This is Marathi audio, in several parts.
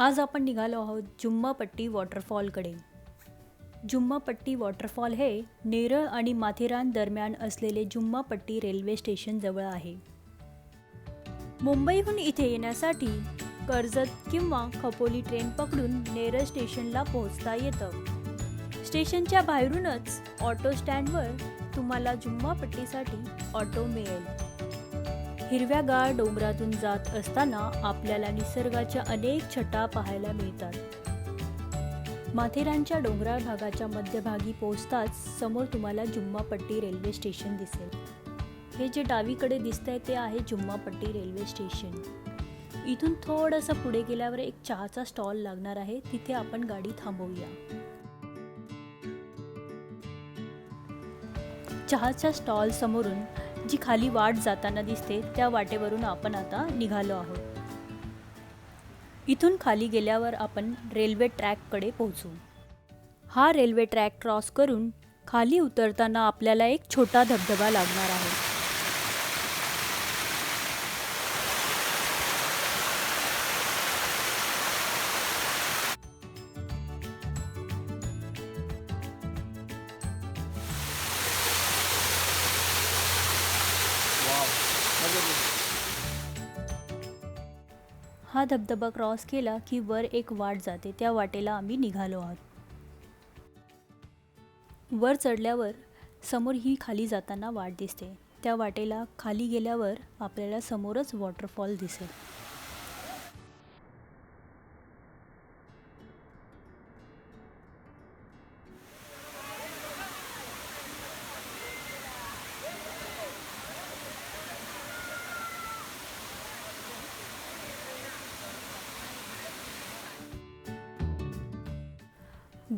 आज आपण निघालो आहोत जुम्मापट्टी वॉटरफॉलकडे. जुम्मापट्टी वॉटरफॉल हे नेरळ आणि माथेरान दरम्यान असलेले जुम्मापट्टी रेल्वे स्टेशन जवळ आहे. मुंबईहून इथे येण्यासाठी कर्जत किंवा खपोली ट्रेन पकडून नेरळ स्टेशनला पोहोचता येतं. स्टेशनच्या बाहेरूनच ऑटो स्टँडवर तुम्हाला जुम्मापट्टीसाठी ऑटो मिळेल. हिरव्यागार डोंगरातून जात असताना आपल्याला निसर्गाच्या अनेक छटा पाहायला मिळतात. माथेरानच्या डोंगराळ भागाच्या मध्यभागी पोहोचताच समोर तुम्हाला जुम्मापट्टी रेल्वे स्टेशन दिसेल. हे जे डावीकडे दिसतंय ते आहे जुम्मापट्टी रेल्वे स्टेशन. इथून थोडंसं पुढे गेल्यावर एक चहाचा स्टॉल लागणार आहे. तिथे आपण गाडी थांबवूया. चहाच्या स्टॉल समोरून जी खाली वाट जाताना दिसते त्या वाटेवरून आपण आता निघालो आहोत. इथून खाली गेल्यावर आपण रेल्वे ट्रॅककडे पोहोचू. हा रेल्वे ट्रॅक क्रॉस करून खाली उतरताना आपल्याला एक छोटा धबधबा लागणार आहे. हा धबधबा क्रॉस केला की वर एक वाट जाते. त्या वाटेला आम्ही निघालो आहोत. वर चढल्यावर समोर ही खाली जाताना वाट दिसते. त्या वाटेला खाली गेल्यावर आपल्याला समोरच वॉटरफॉल दिसेल.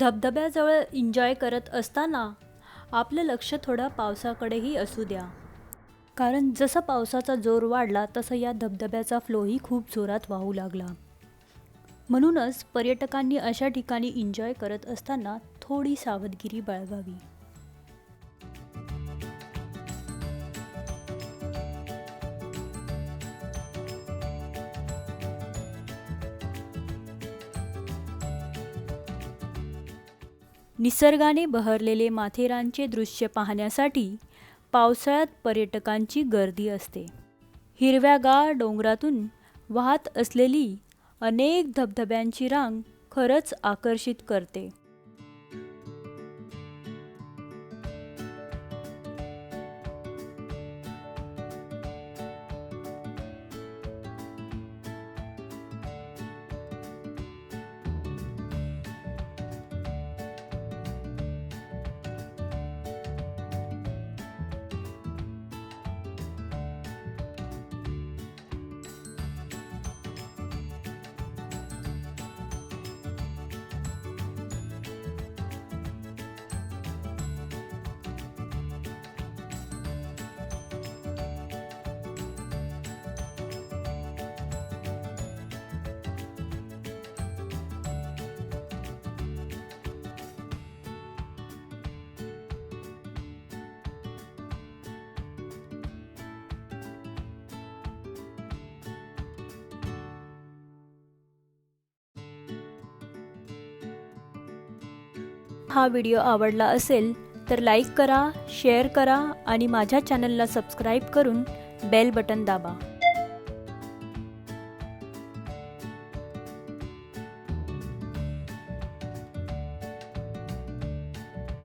धबधब्याजवळ एन्जॉय करत असताना आपलं लक्ष थोडं पावसाकडेही असू द्या. कारण जसा पावसाचा जोर वाढला तसं या धबधब्याचा फ्लोही खूप जोरात वाहू लागला. म्हणूनच पर्यटकांनी अशा ठिकाणी एन्जॉय करत असताना थोडी सावधगिरी बाळगावी. निसर्गाने बहरलेले माथेरानचे दृश्य पाहण्यासाठी पावसाळ्यात पर्यटकांची गर्दी असते. हिरव्यागार डोंगरातून वाहत असलेली अनेक धबधब्यांची रांग खरंच आकर्षित करते. हा व्हिडिओ आवडला असेल तर लाईक करा शेअर करा आणि माझ्या चॅनलला सबस्क्राईब करून बेल बटन दाबा.